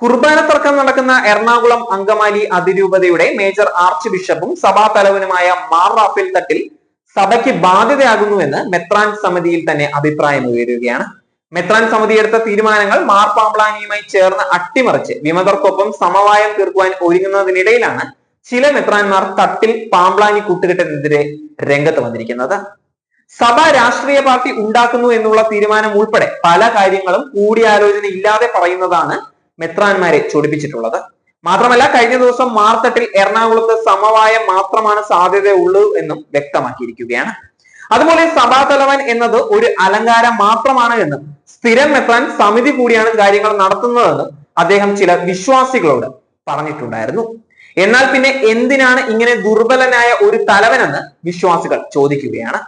കുർബാന തർക്കം നടക്കുന്ന എറണാകുളം അങ്കമാലി അതിരൂപതയുടെ മേജർ ആർച്ച് ബിഷപ്പും സഭാതലവനുമായ മാർ റാഫേൽ തട്ടിൽ സഭയ്ക്ക് ബാധ്യതയാകുന്നുവെന്ന് മെത്രാൻ സമിതിയിൽ തന്നെ അഭിപ്രായം ഉയരുകയാണ്. മെത്രാൻ സമിതി എടുത്ത തീരുമാനങ്ങൾ മാർ പാമ്പ്ലാനിയുമായി ചേർന്ന് അട്ടിമറിച്ച് വിമതർക്കൊപ്പം സമവായം തീർക്കുവാൻ ഒരുങ്ങുന്നതിനിടയിലാണ് ചില മെത്രാൻമാർ തട്ടിൽ പാമ്പ്ലാനി കൂട്ടുകെട്ടിനെതിരെ രംഗത്ത് വന്നിരിക്കുന്നത്. സഭ രാഷ്ട്രീയ പാർട്ടി ഉണ്ടാക്കുന്നു എന്നുള്ള തീരുമാനം ഉൾപ്പെടെ പല കാര്യങ്ങളും കൂടിയാലോചന ഇല്ലാതെ പറയുന്നതാണ് മെത്രാന്മാരെ ചൊടിപ്പിച്ചിട്ടുള്ളത്. മാത്രമല്ല കഴിഞ്ഞ ദിവസം മാർത്തട്ടിൽ എറണാകുളത്ത് സമവായം മാത്രമാണ് സാധ്യതയുള്ളൂ എന്നും വ്യക്തമാക്കിയിരിക്കുകയാണ്. അതുപോലെ സഭാതലവൻ എന്നത് ഒരു അലങ്കാരം മാത്രമാണ് എന്നും സ്ഥിരം മെത്രാൻ സമിതി കൂടിയാണ് കാര്യങ്ങൾ നടത്തുന്നതെന്നും അദ്ദേഹം ചില വിശ്വാസികളോട് പറഞ്ഞിട്ടുണ്ടായിരുന്നു. എന്നാൽ പിന്നെ എന്തിനാണ് ഇങ്ങനെ ദുർബലനായ ഒരു തലവനെന്ന് വിശ്വാസികൾ ചോദിക്കുകയാണ്.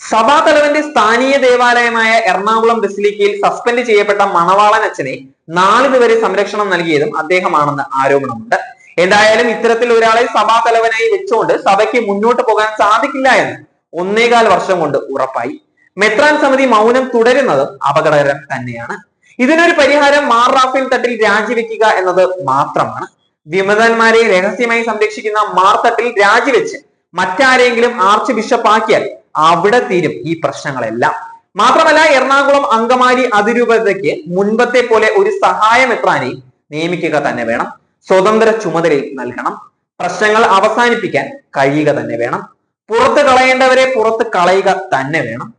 സഭാതലവന്റെ സ്ഥാനീയ ദേവാലയമായ എറണാകുളം ബസിലിക്കയിൽ സസ്പെൻഡ് ചെയ്യപ്പെട്ട മണവാളൻ അച്ഛനെ നാളിതുവരെ സംരക്ഷണം നൽകിയതും അദ്ദേഹമാണെന്ന് ആരോപണമുണ്ട്. എന്തായാലും ഇത്തരത്തിൽ ഒരാളെ സഭാതലവനായി വെച്ചുകൊണ്ട് സഭയ്ക്ക് മുന്നോട്ട് പോകാൻ സാധിക്കില്ല എന്ന് ഒന്നേകാൽ വർഷം കൊണ്ട് ഉറപ്പായി. മെത്രാൻ സമിതി മൗനം തുടരുന്നത് അപകടകരം തന്നെയാണ്. ഇതിനൊരു പരിഹാരം മാർ റാഫേൽ തട്ടിൽ രാജിവെക്കുക എന്നത് മാത്രമാണ്. വിമതന്മാരെ രഹസ്യമായി സംരക്ഷിക്കുന്ന മാർ തട്ടിൽ രാജിവെച്ച് മറ്റാരെങ്കിലും ആർച്ച് ബിഷപ്പ് ആക്കിയാൽ അവിടെ തീരും ഈ പ്രശ്നങ്ങളെല്ലാം. മാത്രമല്ല എറണാകുളം അങ്കമാലി അതിരൂപതയ്ക്ക് മുൻപത്തെ പോലെ ഒരു സഹായം എത്രാനെ നിയമിക്കുക തന്നെ വേണം. സ്വതന്ത്ര ചുമതലയിൽ നൽകണം. പ്രശ്നങ്ങൾ അവസാനിപ്പിക്കാൻ കഴിയുക തന്നെ വേണം. പുറത്ത് കളയേണ്ടവരെ പുറത്ത് കളയുക തന്നെ വേണം.